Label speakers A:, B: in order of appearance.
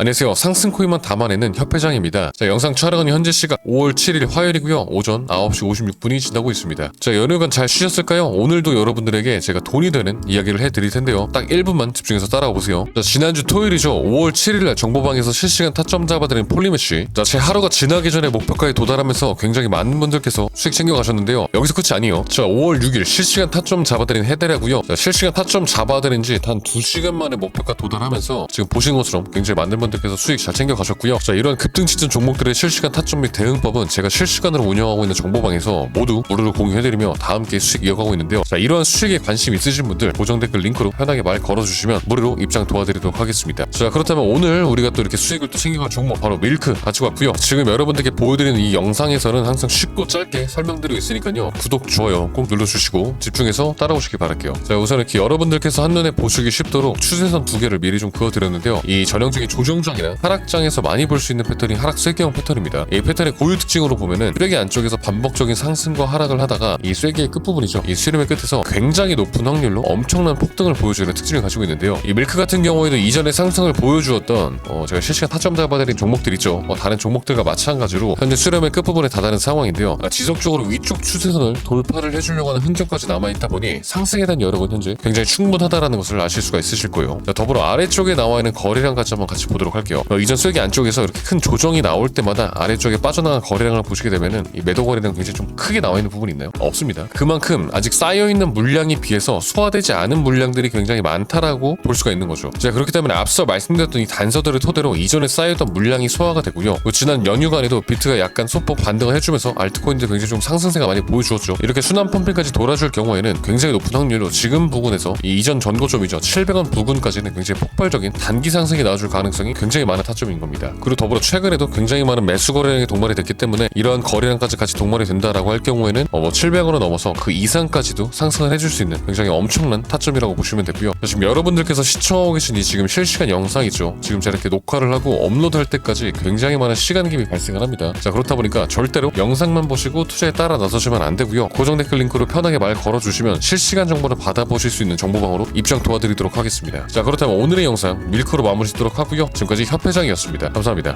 A: 안녕하세요. 상승 코인만 담아내는 협회장입니다. 자, 영상 촬영은 현재 시각 5월 7일 화요일이고요. 오전 9시 56분이 지나고 있습니다. 자, 연휴간 잘 쉬셨을까요? 오늘도 여러분들에게 제가 돈이 되는 이야기를 해드릴 텐데요. 딱 1분만 집중해서 따라와 보세요. 자, 지난주 토요일이죠. 5월 7일날 정보방에서 실시간 타점 잡아드린 폴리매시. 자, 제 하루가 지나기 전에 목표가에 도달하면서 굉장히 많은 분들께서 수익 챙겨가셨는데요. 여기서 끝이 아니에요. 자, 5월 6일 실시간 타점 잡아드린 헤데라고요. 자, 실시간 타점 잡아드린 지 단 2시간 만에 목표가 도달하면서 지금 보신 것처럼 굉장히 많은 분들 께서 수익 잘 챙겨 가셨고요. 자, 이런 급등 시즌 종목들의 실시간 타점 및 대응법은 제가 실시간으로 운영하고 있는 정보방에서 모두 무료로 공유해드리며 다 함께 수익 이어가고 있는데요. 자, 이러한 수익에 관심 있으신 분들 고정 댓글 링크로 편하게 말 걸어주시면 무료로 입장 도와드리도록 하겠습니다. 자, 그렇다면 오늘 우리가 또 이렇게 수익을 또 챙겨갈 종목 바로 밀크 가지고 왔고요. 지금 여러분들께 보여드리는 이 영상에서는 항상 쉽고 짧게 설명드리고 있으니까요. 구독, 좋아요 꼭 눌러주시고 집중해서 따라오시기 바랄게요. 자, 우선 이렇게 여러분들께서 한눈에 보시기 쉽도록 추세선 두 개를 미리 좀 그어드렸는데요. 이 전형적인 조정 장이나 하락장에서 많이 볼 수 있는 패턴이 하락 쐐기형 패턴입니다. 이 패턴의 고유 특징으로 보면은 쓰레기 안쪽에서 반복적인 상승과 하락을 하다가 이 쐐기의 끝부분이죠. 이 수렴의 끝에서 굉장히 높은 확률로 엄청난 폭등을 보여주는 특징을 가지고 있는데요. 이 밀크 같은 경우에도 이전에 상승을 보여주었던 어, 제가 실시간 타점 잡아드린 종목들 있죠. 어, 다른 종목들과 마찬가지로 현재 수렴의 끝부분에 다다른 상황인데요. 아, 지속적으로 위쪽 추세선을 돌파를 해주려고 하는 흔적까지 남아있다 보니 상승에 대한 여력은 현재 굉장히 충분하다라는 것을 아실 수가 있으실 거예요. 자, 더불어 아래쪽에 나와 있는 거래량까지 한번 같이 보도록 할게요. 어, 이전 쐐기 안쪽에서 이렇게 큰 조정이 나올 때마다 아래쪽에 빠져나간 거래량을 보시게 되면은 이 매도 거래량 굉장히 좀 크게 나와 있는 부분이 있나요? 없습니다. 그만큼 아직 쌓여 있는 물량에 비해서 소화되지 않은 물량들이 굉장히 많다라고 볼 수가 있는 거죠. 자 그렇기 때문에 앞서 말씀드렸던 이 단서들을 토대로 이전에 쌓였던 물량이 소화가 되고요. 그리고 지난 연휴간에도 비트가 약간 소폭 반등을 해주면서 알트코인들 굉장히 좀 상승세가 많이 보여주었죠. 이렇게 순환 펌핑까지 돌아줄 경우에는 굉장히 높은 확률로 지금 부근에서 이 이전 전고점이죠. 700원 부근까지는 굉장히 폭발적인 단기 상승이 나와줄 가능성이 굉장히 많은 타점인 겁니다. 그리고 더불어 최근에도 굉장히 많은 매수 거래량이 동반이 됐기 때문에 이러한 거래량까지 같이 동반이 된다라고 할 경우에는 어, 뭐 700원을 넘어서 그 이상까지도 상승을 해줄 수 있는 굉장히 엄청난 타점이라고 보시면 되고요. 자, 지금 여러분들께서 시청하고 계신 이 지금 실시간 영상이죠. 지금 제가 이렇게 녹화를 하고 업로드할 때까지 굉장히 많은 시간김이 발생을 합니다. 자 그렇다 보니까 절대로 영상만 보시고 투자에 따라 나서시면 안 되고요. 고정 댓글 링크로 편하게 말 걸어주시면 실시간 정보를 받아보실 수 있는 정보방으로 입장 도와드리도록 하겠습니다. 자 그렇다면 오늘의 영상 밀크로 마무리 짓도록 하고요. 지금까지 협회장이었습니다. 감사합니다.